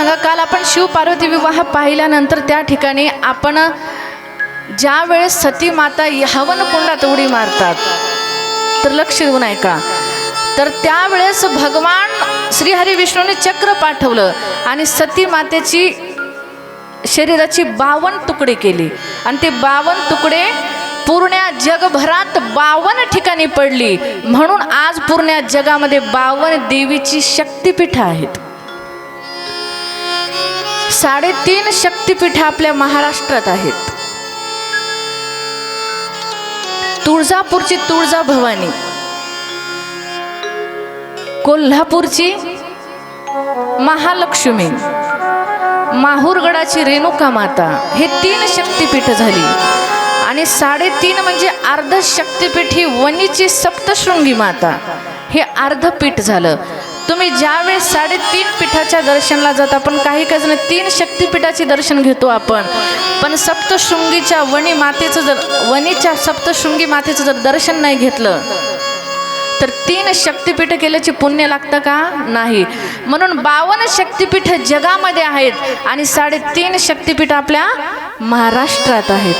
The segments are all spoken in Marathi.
सांगा काल आपण शिव पार्वती विवाह पाहिल्यानंतर त्या ठिकाणी आपण ज्या वेळेस सती माता हवन कुंडात उडी मारतात. तर लक्ष देऊन ऐका. तर त्यावेळेस भगवान श्रीहरी विष्णूने चक्र पाठवलं आणि सती मातेची शरीराची बावन तुकडे केली. आणि ते बावन तुकडे पूर्ण जगभरात बावन ठिकाणी पडली. म्हणून आज पूर्ण जगामध्ये बावन देवीची शक्तिपीठं आहेत. साडेतीन शक्तिपीठं आपल्या महाराष्ट्रात आहेत. तुळजापूरची तुळजा भवानी कोल्हापूरची महालक्ष्मी माहूरगडाची रेणुका माता हे तीन शक्तिपीठ झाली. आणि साडेतीन म्हणजे अर्ध शक्तिपीठ ही वणीची सप्तशृंगी माता हे अर्धपीठ झालं. तुम्ही ज्यावेळेस साडेतीन पीठाच्या दर्शनाला जाता पण काही काही जण तीन शक्तिपीठाचे दर्शन घेतो आपण. पण सप्तशृंगीच्या वणी मातेचं जर वणीच्या सप्तशृंगी मातेचं जर दर्शन नाही घेतलं तर तीन शक्तिपीठ केल्याचे पुण्य लागतं का? नाही. म्हणून बावन्न शक्तिपीठ जगामध्ये आहेत आणि साडेतीन शक्तिपीठ आपल्या महाराष्ट्रात आहेत.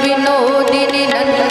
বিনোদিনী নন্দ